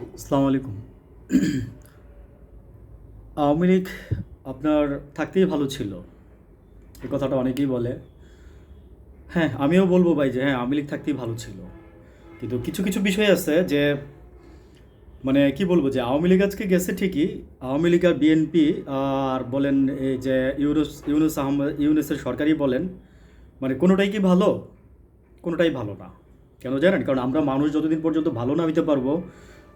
আসসালামু আলাইকুম। আওয়ামী লীগ আপনার থাকতেই ভালো ছিল। এই কথাটা অনেকেই বলে। হ্যাঁ আমিও বলব ভাই যে হ্যাঁ আওয়ামী লীগ থাকতেই ভালো ছিল। কিন্তু কিছু কিছু বিষয় আছে যে মানে কি বলব যে আওয়ামী লীগ আজকে গেছে ঠিকই। আওয়ামী লীগ আর বিএনপি আর বলেন এই যে ইউনুস ইউনুস আহমদ, ইউনুসের সরকারই বলেন মানে কোনোটাই কি ভালো? কোনোটাই ভালো না। কেন জানেন? কারণ আমরা মানুষ যতদিন পর্যন্ত ভালো না হইতে পারব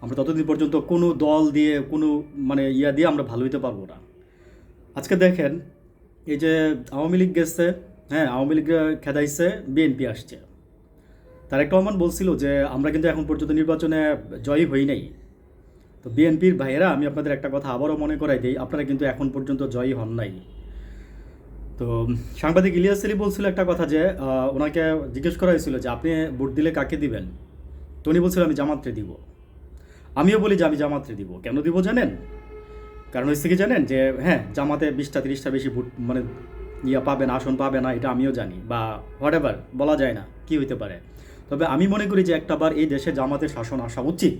আমরা ততদিন পর্যন্ত কোনো দল দিয়ে, কোনো মানে ইয়া দিয়ে আমরা ভালো হইতে পারব না। আজকে দেখেন, এই যে আওয়ামী লীগ গেছে হ্যাঁ আওয়ামী লীগ খেদাইছে, বিএনপি আসছে। তারেক রহমান বলছিল যে, আমরা কিন্তু এখন পর্যন্ত নির্বাচনে জয়ী হই নাই। তো বিএনপির ভাইয়েরা, আমি আপনাদের একটা কথা আবারও মনে করাই দিই, আপনারা কিন্তু এখন পর্যন্ত জয়ী হন নাই। তো সাংবাদিক ইলিয়াস আলী বলছিল একটা কথা যে ওনাকে জিজ্ঞেস করা হয়েছিল যে, আপনি ভোট দিলে কাকে দিবেন? তো উনি বলছিল, আমি জামাত্রে দিব। আমিও বলি যে আমি জামাত্রে দিব। কেন দিব জানেন? কারণ হচ্ছে কি জানেন যে হ্যাঁ জামাতে বিশটা, তিরিশটা বেশি ভোট মানে ইয়া পাবে না, আসন পাবে না, এটা আমিও জানি বা হোয়াট এভার বলা যায় না, কি হইতে পারে। তবে আমি মনে করি যে একটাবার এই দেশে জামাতের শাসন আসা উচিত।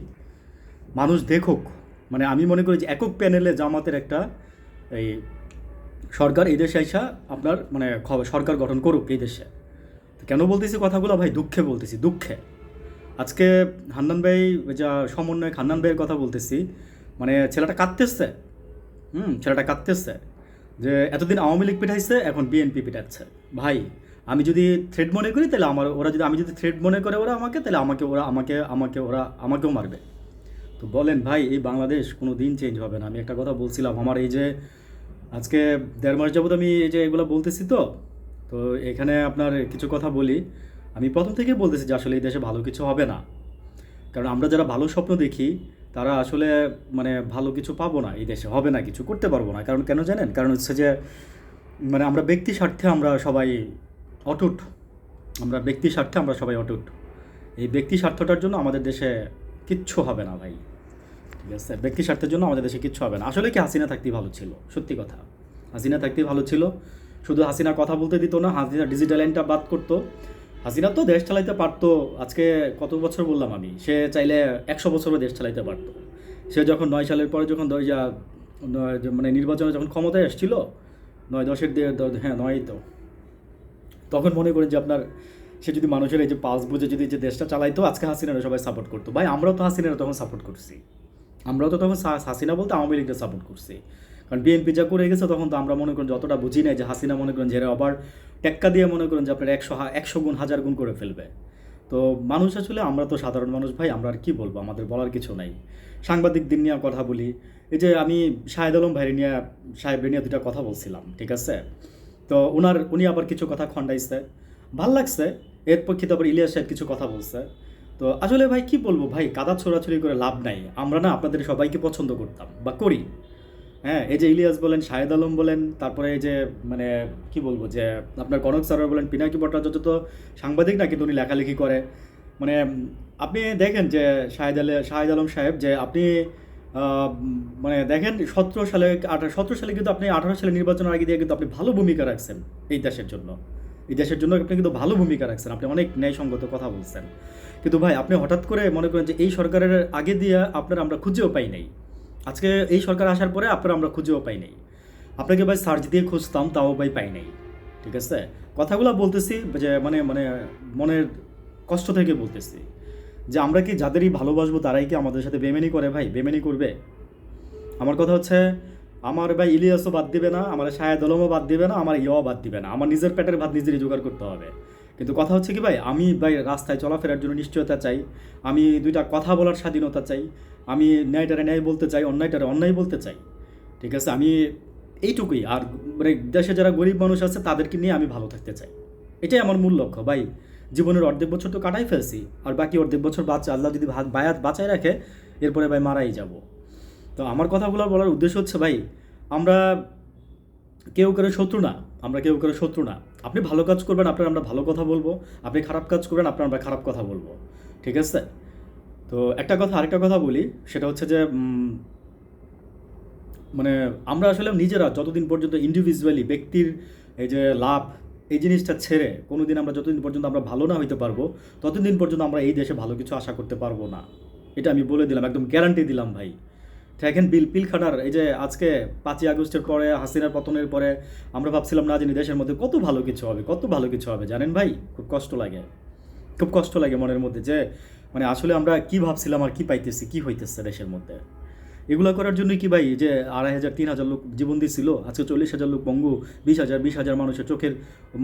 মানুষ দেখুক মানে আমি মনে করি যে একক প্যানেলে জামাতের একটা এই সরকার এই দেশে আইসা আপনার মানে সরকার গঠন করুক এই দেশে। কেন বলতেছি কথাগুলো? ভাই, দুঃখে বলতেছি, দুঃখে। আজকে হান্নান ভাই যা সমন্বয়ক হান্নান ভাইয়ের কথা বলতেছি মানে ছেলেটা কাঁদতেছে, হুম, ছেলেটা কাঁদতেছে যে এতদিন আওয়ামী লীগ পিঠাইছে এখন বিএনপি পিঠাচ্ছে ভাই, আমি যদি থ্রেড মনে করি, তাহলে আমার, ওরা যদি, আমি যদি থ্রেড মনে করে ওরা আমাকে, তাহলে আমাকে ওরা, আমাকে আমাকে ওরা, আমাকেও মারবে। তো বলেন ভাই, এই বাংলাদেশ কোনো দিন চেঞ্জ হবে না। আমি একটা কথা বলছিলাম, আমার এই যে আজকে দেড় মাস যাবত আমি এই যে এগুলো বলতেছি তো তো এখানে আপনার কিছু কথা বলি। আমি প্রথম থেকে বলতেছি যে আসলে এই দেশে ভালো কিছু হবে না। কারণ আমরা যারা ভালো স্বপ্ন দেখি, তারা আসলে মানে ভালো কিছু পাবো না। এই দেশে হবে না, কিছু করতে পারব না। কারণ কেন জানেন? কারণ হচ্ছে যে মানে আমরা ব্যক্তি স্বার্থে আমরা সবাই অটুট। আমরা ব্যক্তি স্বার্থে আমরা সবাই অটুট। এই ব্যক্তি স্বার্থটার জন্য আমাদের দেশে কিচ্ছু হবে না ভাই। ঠিক আছে? ব্যক্তি স্বার্থের জন্য আমাদের দেশে কিচ্ছু হবে না। আসলে কি হাসিনা থাকতেই ভালো ছিল? সত্যি কথা। হাসিনা থাকতেই ভালো ছিল। শুধু হাসিনা কথা বলতে দিত না, হাসিনা ডিজিটাল লাইনটা বাদ করতো। হাসিনা তো দেশ চালাইতে পারতো, আজকে কত বছর বললাম আমি, সে চাইলে একশো বছরও দেশ চালাইতে পারতো। সে যখন নয় সালের পরে যখন মানে নির্বাচনে যখন ক্ষমতায় এসেছিল নয় দশের হ্যাঁ নয় তো, তখন মনে করেন যে আপনার, সে যদি মানুষের এই যে পাস বুঝে যদি যে দেশটা চালাইতো, আজকে হাসিনারা সবাই সাপোর্ট করতো। ভাই, আমরাও তো হাসিনারা তখন সাপোর্ট করছি। আমরাও তো তখন হাসিনা বলতে আওয়ামী লীগকে সাপোর্ট করছি। কারণ বিএনপি যা করে গেছে তখন তো আমরা মনে করেন যতটা বুঝি নাই যে হাসিনা মনে করেন যে আবার টেক্কা দিয়ে মনে করেন যে আপনার একশো একশো গুণ, হাজার গুণ করে ফেলবে। তো মানুষ আসলে, আমরা তো সাধারণ মানুষ ভাই, আমরা আর কি বলব? আমাদের বলার কিছু নাই। সাংবাদিকদের নিয়ে কথা বলি। এই যে আমি শাহেদ আলম ভাইয়ের নিয়ে, সাহেবের নিয়ে দুটা কথা বলছিলাম, ঠিক আছে? তো ওনার উনি আবার কিছু কথা খণ্ডাইছে। ভালো লাগছে, এর পক্ষে আবার ইলিয়াস সাহেব কিছু কথা বলছে। তো আসলে ভাই, কি বলব ভাই, কাদা ছোড়াছড়ি করে লাভ নাই। আমরা না আপনাদের সবাইকে পছন্দ করতাম বা করি। হ্যাঁ এই যে ইলিয়াস বলেন, শাহেদ আলম বলেন, তারপরে এই যে মানে কি বলব, যে, আপনার কনক সারোয়ার বলেন, পিনাকি ভট্টাচার্য তো সাংবাদিক না কিন্তু উনি লেখালেখি করে। মানে আপনি দেখেন যে, শাহেদ আল, শাহেদ আলম সাহেব যে, আপনি মানে দেখেন সতেরো সালে, আঠারো, সতেরো সালে কিন্তু আপনি আঠারো সালে নির্বাচনের আগে দিয়ে কিন্তু আপনি ভালো ভূমিকা রাখছেন এই দেশের জন্য। এই দেশের জন্য আপনি কিন্তু ভালো ভূমিকা রাখছেন, আপনি অনেক ন্যায়সঙ্গত কথা বলছেন। কিন্তু ভাই, আপনি হঠাৎ করে মনে করেন যে, এই সরকারের আগে দিয়ে আপনার আমরা খুঁজেও পাই নাই। আজকে এই সরকার আসার পরে আপনার আমরা খুঁজেও পাই নাই। আপনাকে ভাই সার্চ দিয়ে খুঁজতাম, তাও ভাই পাই নাই। ঠিক আছে? কথাগুলো বলতেছি, যে মানে মানে মনের কষ্ট থেকে বলতেছি। যে আমরা কি যাদেরই ভালোবাসবো তারাই কি আমাদের সাথে বেমেনি করে ভাই? বেমেনি করবে? আমার কথা হচ্ছে, আমার ভাই ইলিয়াসও বাদ দিবে না, আমার শাহেদ আলমও বাদ দিবে না, আমার ইয়াও বাদ দিবে না। আমার নিজের পেটের ভাত নিজেরই জোগাড় করতে হবে। কিন্তু কথা হচ্ছে কি ভাই, আমি ভাই রাস্তায় চলাফেরার জন্য নিশ্চয়তা চাই। আমি দুইটা কথা বলার স্বাধীনতা চাই। আমি ন্যায়টারে ন্যায় বলতে চাই, অন্যায়টারে অন্যায় বলতে চাই। ঠিক আছে? আমি এইটুকুই। আর মানে দেশে যারা গরিব মানুষ আছে, তাদেরকে নিয়ে আমি ভালো থাকতে চাই। এটাই আমার মূল লক্ষ্য। ভাই, জীবনের অর্ধেক বছর তো কাটাই ফেলছি, আর বাকি অর্ধেক বছর বাচ্চা আল্লাহ যদি বায়াত বাঁচায় রাখে, এরপরে ভাই মারাই যাব। তো আমার কথাগুলো বলার উদ্দেশ্য হচ্ছে, ভাই, আমরা কেউ করে শত্রু না, আমরা কেউ করে শত্রু না। আপনি ভালো কাজ করবেন আপনার আমরা ভালো কথা বলব। আপনি খারাপ কাজ করবেন আপনার আমরা খারাপ কথা বলব। ঠিক আছে? তো একটা কথা, আরেকটা কথা বলি, সেটা হচ্ছে যে মানে আমরা আসলে নিজেরা যতদিন পর্যন্ত ইন্ডিভিজুয়ালি ব্যক্তির এই যে লাভ, এই জিনিসটা ছেড়ে কোনোদিন আমরা যতদিন পর্যন্ত আমরা ভালো না হইতে পারব, ততদিন পর্যন্ত আমরা এই দেশে ভালো কিছু আশা করতে পারব না। এটা আমি বলে দিলাম, একদম গ্যারান্টি দিলাম ভাই। দেখেন, বিল, পিল খাটার এই যে আজকে পাঁচই আগস্টের পরে, হাসিনার পতনের পরে আমরা ভাবছিলাম, না জানি দেশের মধ্যে কত ভালো কিছু হবে, কত ভালো কিছু হবে, জানেন ভাই? খুব কষ্ট লাগে। খুব কষ্ট লাগে মনের মধ্যে যে মানে আসলে আমরা কি ভাবছিলাম আর কি পাইতেছি, কি হইতেছে দেশের মধ্যে? এগুলো করার জন্য কি ভাই যে আড়াই হাজার, তিন হাজার লোক জীবন দিছিল, আজকে চল্লিশ হাজার লোক পঙ্গু বিশ হাজার বিশ হাজার মানুষের চোখের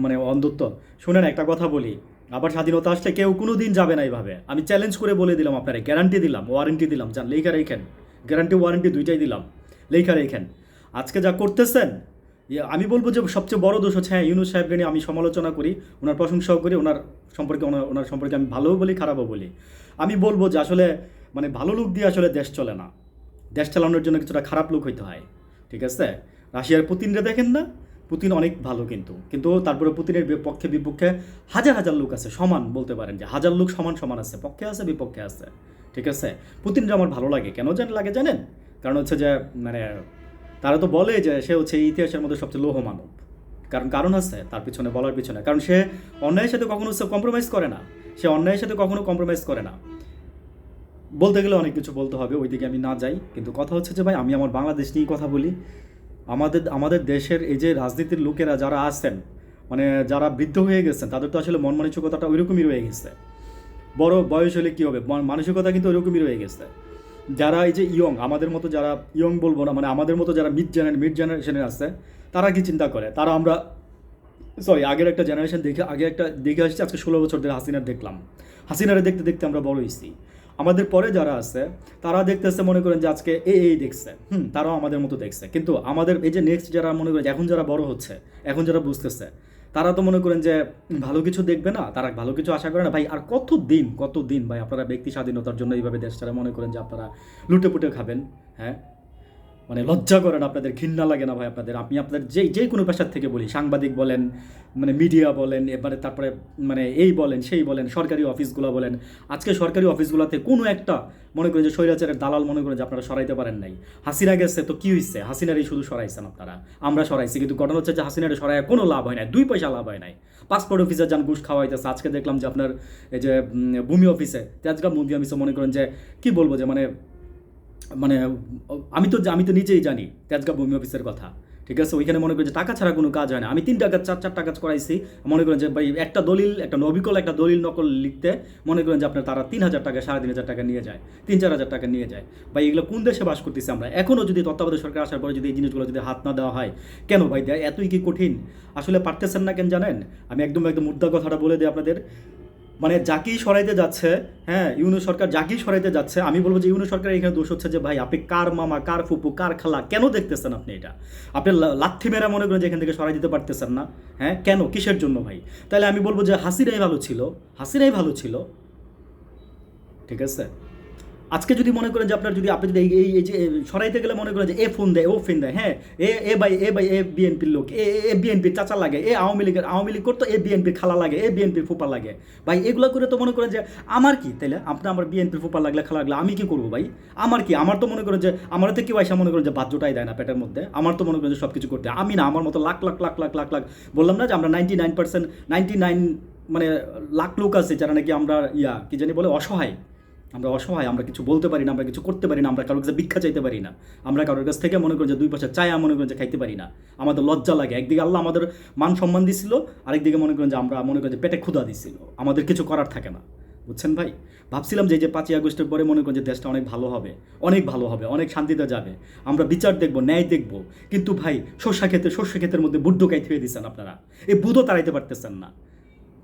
মানে অন্ধত্ব। শোনেন, একটা কথা বলি, আবার স্বাধীনতা আসলে কেউ কোনো দিন যাবে না এইভাবে আমি চ্যালেঞ্জ করে বলে দিলাম আপনারা গ্যারান্টি দিলাম ওয়ারেন্টি দিলাম। যান, লেখা রেখেন গ্যারান্টি ওয়ারেন্টি দুইটাই দিলাম, লেখা রেখেন। আজকে যা করতেছেন আমি বলব যে সবচেয়ে বড় দোষ হচ্ছে হ্যাঁ ইউনুস সাহেবকে নিয়ে আমি সমালোচনা করি, ওনার প্রশংসাও করি, ওনার সম্পর্কে ওনার সম্পর্কে আমি ভালোও বলি, খারাপও বলি। আমি বলব যে আসলে মানে ভালো লোক দিয়ে আসলে দেশ চলে না। দেশ চালানোর জন্য কিছুটা খারাপ লোক হইতে হয়, ঠিক আছে? রাশিয়ার পুতিনরা দেখেন না? পুতিন অনেক ভালো কিন্তু কিন্তু তারপরে পুতিনের পক্ষে বিপক্ষে হাজার হাজার লোক আছে, সমান বলতে পারেন যে, হাজার লোক সমান সমান আছে, পক্ষে আছে, বিপক্ষে আছে, ঠিক আছে? পুতিনরা আমার ভালো লাগে, কেন জান লাগে জানেন? কারণ হচ্ছে যে মানে তারা তো বলে যে সে হচ্ছে ইতিহাসের মধ্যে সবচেয়ে লৌহ মানব কারণ কারণ আছে, তার পিছনে বলার পিছনে। কারণ সে অন্যায়ের সাথে কখনো কম্প্রোমাইজ করে না। সে অন্যায়ের সাথে কখনো কম্প্রোমাইজ করে না। বলতে গেলে অনেক কিছু বলতে হবে, ওইদিকে আমি না যাই। কিন্তু কথা হচ্ছে যে ভাই, আমি আমার বাংলাদেশ নিয়েই কথা বলি। আমাদের আমাদের দেশের এই যে রাজনীতির লোকেরা যারা আছেন মানে যারা বৃদ্ধ হয়ে গেছেন, তাদের তো আসলে মন মানসিকতাটা ওইরকমই রয়ে গেছে। বড় বয়স হলে কী হবে? মানসিকতা কিন্তু ওইরকমই রয়ে গেছে। যারা এই যে ইয়ং, আমাদের মতো যারা ইয়ং বলব না মানে আমাদের মতো যারা মিড জেনারেশন মিড জেনারেশনের আছে, তারা কি চিন্তা করে? তারা আমরা সরি আগের একটা জেনারেশন দেখে, আগে একটা দেখে আসছি, আজকে ষোলো বছর ধরে হাসিনার দেখলাম। হাসিনারে দেখতে দেখতে আমরা বড় হয়েছি আমাদের পরে যারা আছে, তারা দেখতেছে, মনে করেন যে আজকে এ, এই দেখছে। হুম, তারাও আমাদের মতো দেখছে। কিন্তু আমাদের এই যে নেক্সট যারা মনে করেন এখন যারা বড় হচ্ছে, এখন যারা বুঝতেছে তারা তো মনে করেন যে ভালো কিছু দেখবে না, তারা ভালো কিছু আশা করে না। ভাই, আর কত দিন কত দিন ভাই আপনারা ব্যক্তি স্বাধীনতার জন্য এইভাবে দেশটারা মনে করেন যে আপনারা লুটে পুটে খাবেন হ্যাঁ? মানে লজ্জা করেন আপনাদের ঘৃণা লাগে না ভাই আপনাদের? আপনি আপনাদের যে যে কোনো পেশার থেকে বলি। সাংবাদিক বলেন মানে মিডিয়া বলেন, এবারে তারপরে মানে এই বলেন, সেই বলেন, সরকারি অফিসগুলো বলেন। আজকে সরকারি অফিসগুলোতে কোনো একটা মনে করেন যে স্বৈরাচারের দালাল মনে করেন যে আপনারা সরাইতে পারেন নাই। হাসিনা গেছে তো কি হয়েছে হাসিনারই শুধু সরাইছেন আপনারা। আমরা সরাইছি, কিন্তু ঘটনা হচ্ছে যে হাসিনারে সরাইয়া কোনো লাভ হয় নাই, দুই পয়সা লাভ হয় নাই। পাসপোর্ট অফিসে যান ঘুষ খাওয়া হইতেছে আজকে দেখলাম যে আপনার এই যে ভূমি অফিসে তেজগাঁ ভূমি অফিসে মনে করেন যে, কি বলব যে মানে মানে আমি তো আমি তো নিজেই জানি তেজগাঁ ভূমি অফিসের কথা, ঠিক আছে? ওইখানে মনে করেন যে টাকা ছাড়া কোনো কাজ হয় না। আমি তিন টাকা, চার চার টাকা করাইছি। মনে করেন যে ভাই, একটা দলিল, একটা নবিকল, একটা দলিল নকল লিখতে মনে করেন যে আপনার তারা তিন হাজার টাকা, সাড়ে তিন হাজার টাকা নিয়ে যায়, তিন, চার হাজার টাকা নিয়ে যায়। ভাই, এগুলো কোন দেশে বাস করতেছি আমরা? এখনও যদি তত্ত্বাবধায়ক সরকার আসার পরে যদি এই জিনিসগুলো যদি হাত না দেওয়া হয়, কেন ভাই? এতই কি কঠিন? আসলে পারতেছেন না কেন জানেন? আমি একদম একদম মুদ্রা কথাটা বলে দিই আপনাদের। মানে যাকেই সরাইতে যাচ্ছে হ্যাঁ ইউনো সরকার যাকেই সরাইতে যাচ্ছে, আমি বলব যে ইউনো সরকার এখানে দোষ হচ্ছে যে, ভাই, আপনি কার মামা, কার ফুপু, কার খালা, কেন দেখতেছেন আপনি এটা? আপনি লাথি মেরা মনে করেন যে এখান থেকে সরাই দিতে পারতেছেন না হ্যাঁ কেন, কিসের জন্য ভাই? তাহলে আমি বলব যে হাসিরাই ভালো ছিল হাসিরাই ভালো ছিল, ঠিক আছে? আজকে যদি মনে করেন যে আপনার যদি আপনি যদি এই এই- যে সরাইতে গেলে মনে করেন যে এ ফোন দেয়, ও ফোন দেয় হ্যাঁ এ এ ভাই এ ভাই এ বিএনপির লোক, এ এ- বিএনপির চাচা লাগে, এ আওয়ামী লীগের আওয়ামী লীগ করতো, এ বিএনপির খালা লাগে, এ বিএনপির ফুপা লাগে। ভাই, এগুলো করে তো মনে করেন যে আমার কি? তাইলে আপনি আমার বিএনপির ফুপা লাগলে, খালা লাগলে আমি কি করব ভাই? আমার কি? আমার তো মনে করেন যে, আমার তো কেউ আইসা মনে করেন যে বাদ্যটাই দেয় না পেটের মধ্যে। আমার তো মনে করেন যে সব কিছু করতে আমি না, আমার মতো লাখ লাখ লাখ লাখ লাখ লাখ, বললাম না যে আমরা ninety nine percent ninety nine মানে লাখ লোক আছে যারা নাকি আমরা ইয়া, কি জানি বলে, অসহায়। আমরা অসহায়, আমরা কিছু বলতে পারি না, আমরা কিছু করতে পারি না, আমরা কারোর কাছে ভিক্ষা চাইতে পারি না। আমরা কারোর কাছ থেকে মনে করি যে দুই পয়সা চায়া মনে করেন যে খাইতে পারি না। আমাদের লজ্জা লাগে। একদিকে আল্লাহ আমাদের মান সম্মান দিছিল, আরেকদিকে মনে করেন যে আমরা মনে করি যে পেটে ক্ষুধা দিছিল। আমাদের কিছু করার থাকে না। বুঝছেন ভাই? ভাবছিলাম যে যে পাঁচই আগস্টের পরে মনে করেন যে দেশটা অনেক ভালো হবে, অনেক ভালো হবে, অনেক শান্তিতে যাবে। আমরা বিচার দেখব, ন্যায় দেখব। কিন্তু ভাই শস্য ক্ষেত্রে শস্য ক্ষেত্রের মধ্যে বুদ্ধ কাই থুয়ে দিচ্ছেন আপনারা। এই বুধও তাড়াইতে পারতেছেন না।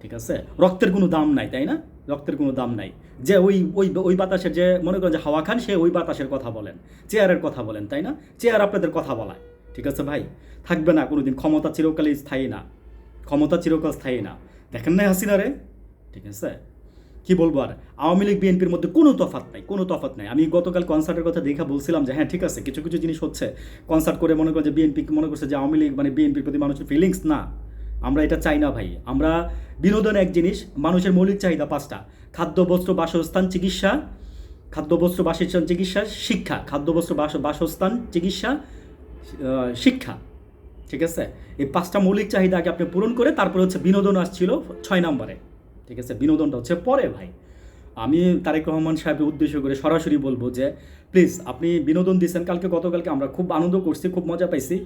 ঠিক আছে? রক্তের কোনো দাম নাই, তাই না? রক্তের কোনো দাম নাই। যে ওই ওই ওই বাতাসের যে, মনে করেন যে হাওয়া খান, সে ওই বাতাসের কথা বলেন, চেয়ারের কথা বলেন, তাই না? চেয়ার আপনাদের কথা বলায়, ঠিক আছে ভাই? থাকবে না কোনোদিন, ক্ষমতা চিরকালই স্থায়ী না, ক্ষমতা চিরকাল স্থায়ী না। দেখেন না হাসিনা রে, ঠিক আছে? কি বলব আর, আওয়ামী লীগ, বিএনপির মধ্যে কোনো তফাৎ নাই, কোনো তফাৎ নাই। আমি গতকাল কনসার্টের কথা দেখা বলছিলাম যে হ্যাঁ ঠিক আছে, কিছু কিছু জিনিস হচ্ছে। কনসার্ট করে মনে করে যে, বিএনপি, মনে করছে যে, আওয়ামী লীগ মানে বিএনপির প্রতি মানুষের ফিলিংস না। আমরা এটা চাই না ভাই। আমরা বিনোদন এক জিনিস, মানুষের মৌলিক চাহিদা পাঁচটা। খাদ্য বস্ত্র বাসস্থান, চিকিৎসা। খাদ্য বস্ত্র বাসস্থান, চিকিৎসা, শিক্ষা। খাদ্য বস্ত্র বাস, বাসস্থান, চিকিৎসা শিক্ষা। ঠিক আছে? এই পাঁচটা মৌলিক চাহিদা আগে আপনি পূরণ করে তারপরে হচ্ছে বিনোদন আসছিল ছয় নম্বরে। ঠিক আছে? বিনোদনটা হচ্ছে পরে ভাই। আমি তারেক রহমান সাহেবের উদ্দেশ্য করে সরাসরি বলব যে প্লিজ আপনি বিনোদন দিচ্ছেন কালকে গতকালকে আমরা খুব আনন্দ করছি, খুব মজা পাইছি।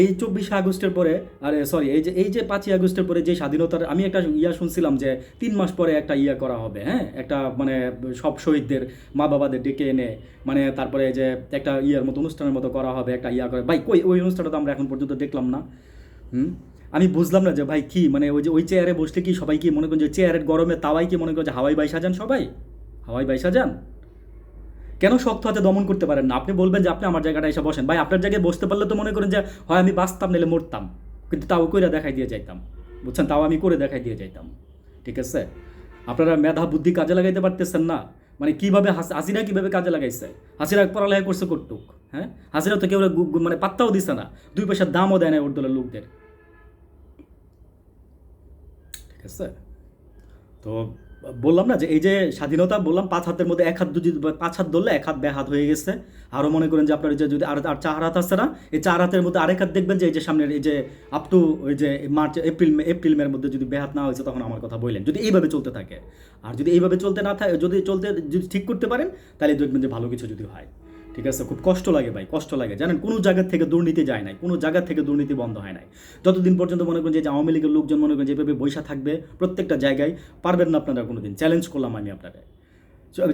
এই চব্বিশে আগস্টের পরে, আরে সরি এই যে এই যে পাঁচই আগস্টের পরে যে স্বাধীনতার, আমি একটা ইয়া শুনছিলাম যে, তিন মাস পরে একটা ইয়া করা হবে হ্যাঁ? একটা মানে সব শহীদদের মা বাবাদের ডেকে এনে মানে তারপরে যে একটা ইয়ার মতো, অনুষ্ঠানের মতো করা হবে, একটা ইয়া করে। ভাই, কই? ওই অনুষ্ঠানটা তো আমরা এখন পর্যন্ত দেখলাম না। হুম? আমি বুঝলাম না যে ভাই কি মানে ওই যে, ওই চেয়ারে বসলে কি সবাই কি মনে করেন যে চেয়ারের গরমে তাওয়াই কি মনে করেন যে হাওয়াই বাই সাজান সবাই? হাওয়াই বাই সাজান? কেন শক্ত হাতে দমন করতে পারেন না? আপনি বলবেন যে আপনি আমার জায়গাটা এসে বসেন। ভাই, আপনার জায়গায় বসতে পারলে তো মনে করেন যে, হয় আমি বাঁচতাম, নাহলে মরতাম। কিন্তু তাও কইরা দেখাই দিয়ে যাইতাম। বুঝছেন? তাও আমি করে দেখাই দিয়ে যাইতাম। ঠিক আছে? আপনারা মেধা বুদ্ধি কাজে লাগাইতে পারতেছেন না। মানে কীভাবে হাস- হাসিনা কীভাবে কাজে লাগাইছে? হাসিনা পড়ালেখা করছে করতুক হ্যাঁ? হাসিনা তো কেউ মানে পাত্তাও দিছে না। দুই পয়সার দামও দেয় না ওর দলের লোকদের। ঠিক আছে তো, বললাম না যে এই যে স্বাধীনতা বললাম, পাঁচ হাতের মধ্যে এক হাত যদি, পাঁচ হাত ধরলে এক হাত ব্যাহাত হয়ে গেছে। আরও মনে করেন যে আপনার যে যদি আর আর চার হাত আছে না, এই চার হাতের মধ্যে আরেক হাত দেখবেন যে এই যে সামনের এই যে আপ টু ওই যে মার্চ এপ্রিল মে এপ্রিল মের মধ্যে যদি ব্যাহাত না হয়েছে, তখন আমার কথা বললেন। যদি এইভাবে চলতে থাকে। আর যদি এইভাবে চলতে না থাকে যদি চলতে যদি ঠিক করতে পারেন, তাহলে দেখবেন যে ভালো কিছু যদি হয়। ঠিক আছে? খুব কষ্ট লাগে ভাই, কষ্ট লাগে। জানেন, কোনো জায়গা থেকে দুর্নীতি যায় নাই, কোনো জায়গা থেকে দুর্নীতি বন্ধ হয় নাই। যতদিন পর্যন্ত মনে করেন যে আওয়ামী লীগের লোকজন মনে করেন যেভাবে বৈশা থাকবে, প্রত্যেকটা জায়গায় পারবেন না আপনারা কোনো দিন চ্যালেঞ্জ করলাম আমি আপনাদের।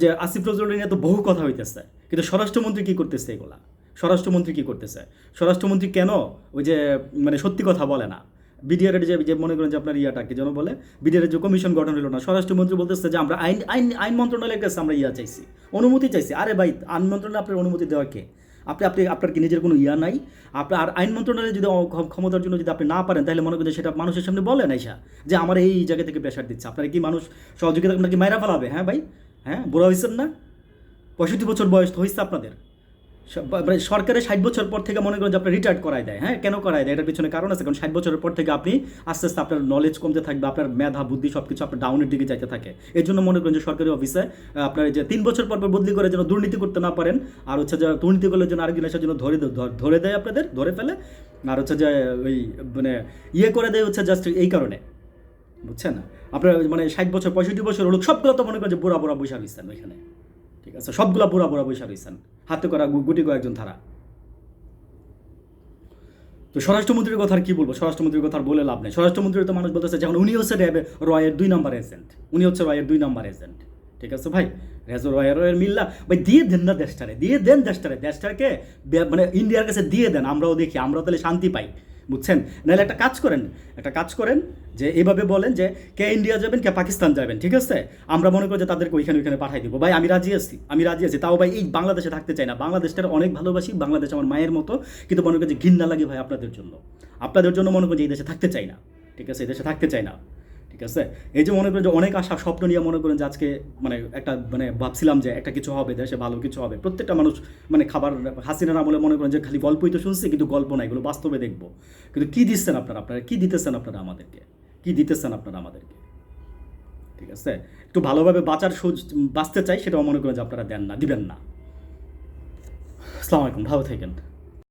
যে আসিফ নজরুল নিয়ে তো বহু কথা হইতেছে। কিন্তু স্বরাষ্ট্রমন্ত্রী কি করতেছে এগুলা? স্বরাষ্ট্রমন্ত্রী কি করতেছে? স্বরাষ্ট্রমন্ত্রী কেন ওই যে মানে সত্যি কথা বলে না? বিডিআরের যে যে মনে করেন যে আপনার ইয়াটাকে যেন বলে বিডিআরের যে কমিশন গঠন হলো না, স্বরাষ্ট্রমন্ত্রী বলতেছে যে আমরা আইন আইন আইন মন্ত্রণালয়ের কাছে আমরা ইয়া চাইছি, অনুমতি চাইছি। আরে ভাই, আইন মন্ত্রণালয় আপনার অনুমতি দেওয়া কে? আপনি আপনি আপনার কি নিজের কোনো ইয়া নাই? আপনার আর আইন মন্ত্রণালয়ে যদি ক্ষমতার জন্য যদি আপনি না পারেন, তাহলে মনে করেন সেটা মানুষের সামনে বলেন আইসা যে আমার এই জায়গা থেকে প্রেশার দিচ্ছে। আপনার কি মানুষ সহযোগিতা আপনার কি মাইরা ফেলাবে? হ্যাঁ ভাই হ্যাঁ বুড়া হয়েছেন না? পঁয়ষট্টি বছর বয়স হয়েছে আপনাদের। সরকারের ষাট বছর পর থেকে মনে করেন যে আপনার রিটায়ার্ড করায় দেয় হ্যাঁ? কেন করায় দেয়? এটার পিছনে কারণ আছে, কারণ ষাট বছরের পর থেকে আপনি আস্তে আস্তে আপনার নলেজ কমতে থাকবে, আপনার মেধা, বুদ্ধি সব কিছু আপনার ডাউনের দিকে যাইতে থাকে। এর জন্য মনে করেন যে সরকারি অফিসে আপনার যে তিন বছর পর পর বদলি করে যেন দুর্নীতি করতে না পারেন, আর হচ্ছে যে দুর্নীতি করলে যেন আরেকজন এসে যেন ধরে ধরে দেয় আপনাদের, ধরে ফেলে, আর হচ্ছে যে ওই মানে ইয়ে করে দেয় হচ্ছে জাস্ট এই কারণে। বুঝছেন? আপনার মানে ষাট বছর, পঁয়ষট্টি বছর লোক সবগুলো তো মনে করেন যে বুড়া বুড়া বৈশা রয়েছেন ওইখানে ঠিক আছে? সবগুলা বুড়া বুড়া বৈশা রয়েছেন হাতে করা গুটি কয়েকজন ধারা তো স্বরাষ্ট্রমন্ত্রীর কথা আর কি বলব? স্বরাষ্ট্রমন্ত্রীর কথা বলে লাভ নেই। স্বরাষ্ট্রমন্ত্রীর তো মানুষ বলতেছে, যখন উনি হচ্ছে র্যাবে, রয়ের দুই নাম্বার এজেন্ট উনি হচ্ছে রয়ের দুই নাম্বার এজেন্ট ঠিক আছে ভাই? রেজো রয়ের রয়ের মিল্লা। ভাই, দিয়ে দেন না দেশটারে। দিয়ে দেন দেশটারে। দেশটাকে মানে ইন্ডিয়ার কাছে দিয়ে দেন। আমরাও দেখি। আমরাও তাহলে শান্তি পাই। বুঝছেন? নাহলে একটা কাজ করেন। একটা কাজ করেন। যে এইভাবে বলেন যে কে ইন্ডিয়া যাবেন, কে পাকিস্তান যাবেন, ঠিক আছে? আমরা মনে করি যে তাদেরকে ওইখানে ওইখানে পাঠাই দিব। ভাই, আমি রাজি আছি, আমি রাজি আছি। তাও ভাই এই বাংলাদেশে থাকতে চাই না। বাংলাদেশটার অনেক ভালোবাসি, বাংলাদেশ আমার মায়ের মতো। কিন্তু মনে করি যে ঘৃণা লাগে ভাই আপনাদের জন্য। আপনাদের জন্য মনে করি যে এই দেশে থাকতে চাই না। ঠিক আছে? এই দেশে থাকতে চাই না। ঠিক আছে? এই যে মনে করেন যে অনেক আশা, স্বপ্ন নিয়ে মনে করেন যে আজকে মানে একটা মানে ভাবছিলাম যে একটা কিছু হবে, দেশে ভালো কিছু হবে। প্রত্যেকটা মানুষ মানে খাবার হাসিনা না বলে মনে করেন যে খালি গল্পই তো শুনছি, কিন্তু গল্প না, এগুলো বাস্তবে দেখব। কিন্তু কি দিচ্ছেন আপনারা? আপনারা কি দিতেছেন আপনারা আমাদেরকে? কি দিতেছেন আপনারা আমাদেরকে? ঠিক আছে? একটু ভালোভাবে বাঁচার সুজ, বাঁচতে চাই, সেটাও মনে করেন যে আপনারা দেন না, দিবেন না। আসসালামু আলাইকুম, ভালো থাকেন।